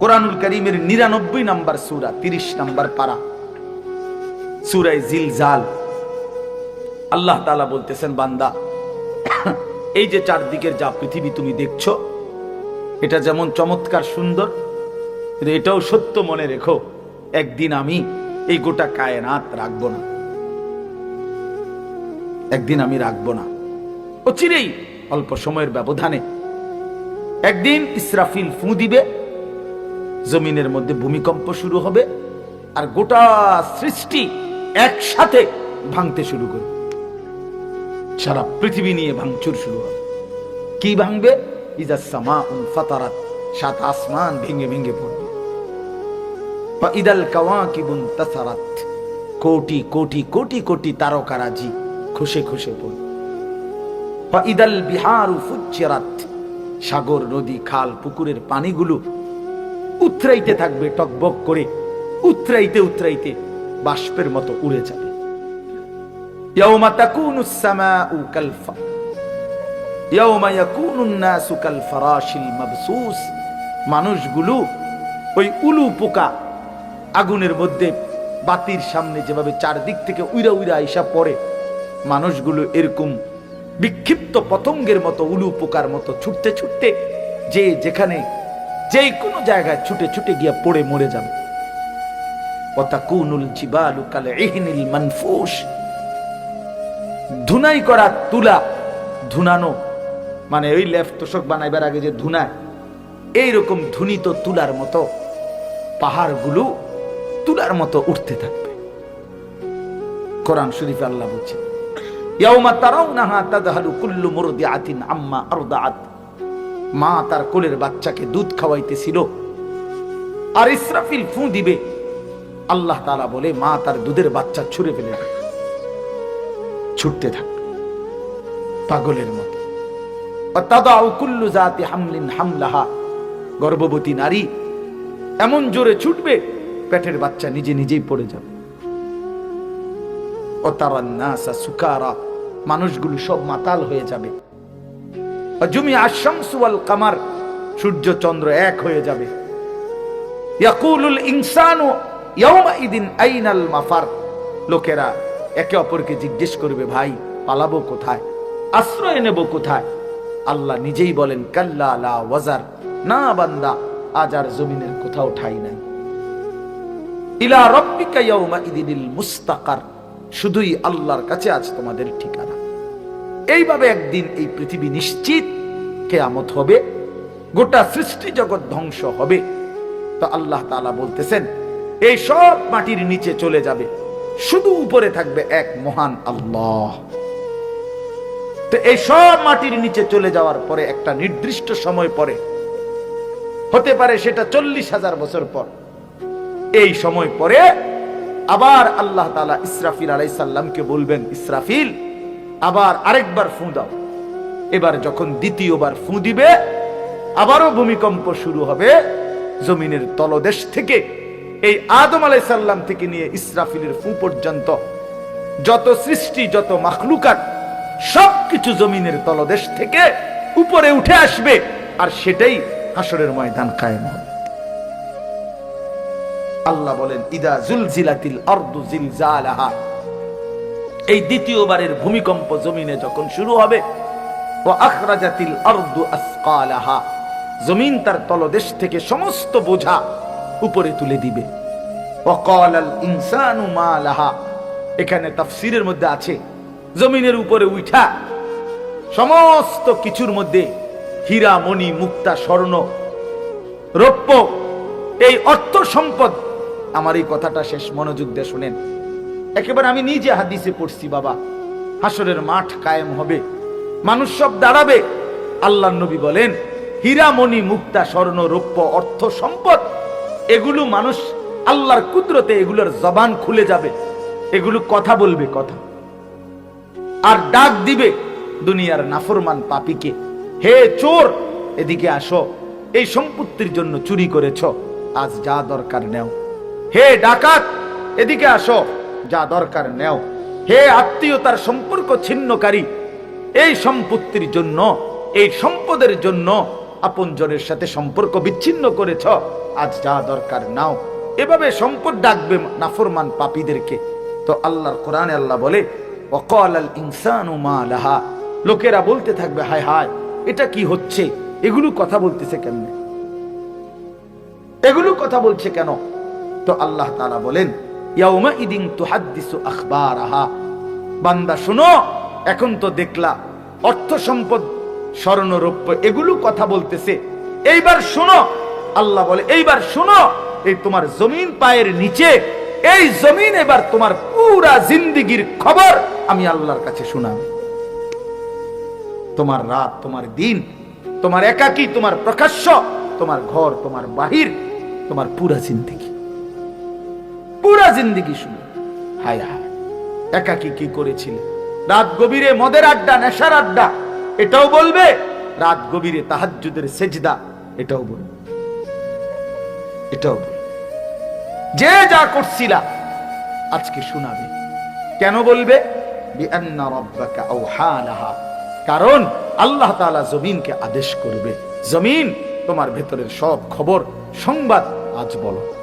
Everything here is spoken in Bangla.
কোরআনুল করিমের নিরানব্বই নাম্বার সুরা, তিরিশ নাম্বার পারা। সুরাই জিলজাল। আল্লাহ তালা বলতেছেন, বান্দা, এই যে চারদিকের যা পৃথিবী তুমি দেখছ, এটা যেমন চমৎকার সুন্দর, কিন্তু এটাও সত্য মনে রেখো, একদিন আমি এই গোটা কায়নাত রাখব না। একদিন আমি রাখব না। অচিরেই, অল্প সময়ের ব্যবধানে, একদিন ইসরাফিল ফু দিবে জমিনের মধ্যে ভূমিকম্প শুরু হবে আর গোটা সৃষ্টি একসাথে ভাঙতে শুরু করবে। সারা পৃথিবী নিয়ে ভাঙচুর শুরু হবে। কি ভাঙবে? সামা উন ফাতারাত, সাত আসমান ভেঙে ভেঙে পড়বে। বা ইদাল কাওয়া তাসারাত, কোটি কোটি কোটি কোটি তারকারাজি খুশে খুশে পড়বে। বা ইদাল বিহার ফুজ্জেরাত, সাগর, নদী, খাল, পুকুরের পানিগুলো উথরাইতে থাকবে, টকবক করে উথরাইতে উথরাইতে বাষ্পের মতো উড়ে যাবে। মানুষগুলো ওই উলু পোকা আগুনের মধ্যে বাতির সামনে যেভাবে চারদিক থেকে উইরা উইরা আইসা পড়ে, মানুষগুলো এরকম বিক্ষিপ্ত পতঙ্গের মতো উলু পোকার মতো ছুটতে ছুটতে যে যেখানে যেই কোনো জায়গায় ছুটে ছুটে গিয়ে পড়ে মরে যাবে। ধুনাই করা তুলা, ধুনানো মানে ওই লেফ তোষক বানাইবার আগে যে ধুনায় এইরকম ধুনিত তুলার মতো পাহাড়গুলো তুলার মতো উঠতে থাকবে। কোরআন শরীফ আল্লাহ বলছে, ইয়াউমা তারাউনাহা তাদহালু কুল্লু মুরদিআতিন আম্মা আরদাআত। মা তার কোলের বাচ্চাকে দুধ খাওয়াইতেছিল। আর ইসরাফিল ফু দিবে। আল্লাহ তাআলা বলে, মা তার দুধের বাচ্চা ছুঁড়ে ফেলে ছুটতে থাকবে পাগলের মতো। হামলিন হামলাহা। গর্ভবতী নারী এমন জোরে ছুটবে, পেটের বাচ্চা নিজে নিজেই পড়ে যাবে। অতারান্নাসা সুকারা। মানুষগুলো সব মাতাল হয়ে যাবে। জমি কামার, সূর্য চন্দ্র এক হয়ে যাবে। ইয়াকুলুল ইনসানু ইয়াউমাইদিন আইনাল মাফার। লোকেরা একে অপরকে জিজ্ঞেস করবে, ভাই, পালাবো কোথায়? আশ্রয় নেব কোথায়? আল্লাহ নিজেই বলেন, কাল্লা লা ওয়াজার, না বান্দা, আজ আর জমিনের কোথাও ঠাই নাই। ইলা রব্বিকা ইয়াউমা ইদিনিল মুস্তাকার, শুধুই আল্লাহর কাছে আজ তোমাদের ঠিকানা। এইভাবে একদিন এই পৃথিবী নিশ্চিত কেয়ামত হবে, গোটা সৃষ্টি জগৎ ধ্বংস হবে। তো আল্লাহ তাআলা বলতেছেন, এই সব মাটির নিচে চলে যাবে, শুধু উপরে থাকবে এক মহান আল্লাহ। তো এই সব মাটির নিচে চলে যাওয়ার পরে একটা নির্দিষ্ট সময় পরে, হতে পারে সেটা চল্লিশ হাজার বছর পর, এই সময় পরে আবার আল্লাহ তালা ইসরাফিল আলাইসাল্লামকে বলবেন, ইসরাফিল আবার আরেকবার ফু দাও। এবার যখন দ্বিতীয়বার ফু দিবে, আবারও ভূমিকম্প শুরু হবে জমিনের তলদেশ থেকে। এই আদম আলাই সাল্লাম থেকে নিয়ে ইসরাফিলের ফু পর্যন্ত যত সৃষ্টি, যত মাখলুকাত, সবকিছু জমিনের তলদেশ থেকে উপরে উঠে আসবে, আর সেটাই হাসরের ময়দান কায়েম হবে। আল্লাহ বলেন, ইদা জুলজিলাতিল আরদু জিলজালাহা। এই দ্বিতীয়বারের ভূমিকম্প জমিনে যখন শুরু হবে, ও আখরাজাতিল আরদু আসকালাহা, জমিন তার তলদেশ থেকে সমস্ত বোঝা উপরে তুলে দিবে। ওয়াকালাল ইনসানু মা লাহা এখানে তাফসীরের মধ্যে আছে, জমিনের উপরে উঠা, সমস্ত কিছুর মধ্যে হীরা, মণি, মুক্তা, স্বর্ণ, রৌপ্য, এই অর্থ সম্পদ। আমার এই কথাটা শেষ মনোযোগ দিয়ে শুনেন। একেবারে আমি নিজে হাদিসে পড়ছি, বাবা। হাসরের মাঠ কায়েম হবে। মানুষ সব দাঁড়াবে। আল্লাহ নবী বলেন, হীরামণি মুক্তা, স্বর্ণ, রৌপ্য, অর্থ, সম্পদ, এগুলো মানুষ আল্লাহর কুদরতে এগুলোর জবান খুলে যাবে। এগুলো কথা বলবে কথা। আর ডাক দিবে দুনিয়ার নাফরমান পাপিকে, হে চোর, এদিকে আসো। এই সম্পত্তির জন্য চুরি করেছ। আজ যা দরকার নেও। হে ডাকাত, এদিকে আসো। যা দরকার নেও। হে আত্মীয়তার সম্পর্ক ছিন্নকারী। এই সম্পত্তির জন্য, এই সম্পদের জন্য আপনজনের সাথে সম্পর্ক বিচ্ছিন্ন করেছ। আজ যা দরকার নাও। এভাবে সম্পদ ডাকবে নাফরমান পাপীদেরকে। তো আল্লাহর কোরআনে আল্লাহ বলে অকল আল ইনসান লোকেরা বলতে থাকবে, হায় হায়, এটা কি হচ্ছে? এগুলো কথা বলতেছে কেমনে? এগুলো কথা বলছে কেন? তো আল্লাহ তাআলা বলেন বান্দা, শোনো, এখন তো দেখলা, অর্থ সম্পদ স্বর্ণ রৌপ্য এগুলো কথা বলতেছে। এইবার শোনো, আল্লাহ বলে, এইবার শোনো, এই তোমার জমিন পায়ের নিচে, এই জমিন এবার তোমার পুরা জিন্দিগির খবর আমি আল্লাহর কাছে শোনাব। তোমার রাত, তোমার দিন, তোমার একাকী, তোমার প্রকাশ্য, তোমার ঘর, তোমার বাহির, তোমার পুরা জিন্দিগি। পুরা জিন্দিগি শুনে। হায় হায়, একাকি কি করেছিলে? রাত গভীরে মদের আড্ডা, নেশার আড্ডা, এটাও বলবে? রাত গভীরে তাহাজ্জুদের সেজদা, এটাও বলবে। এটাও বলবে। যে যা করছিলা, আজকে শোনাবে। কেন বলবে। কারণ আল্লাহ তাআলা জমিনকে আদেশ করবে। জমিন, তোমার ভেতরের সব খবর, সংবাদ, আজ বলো।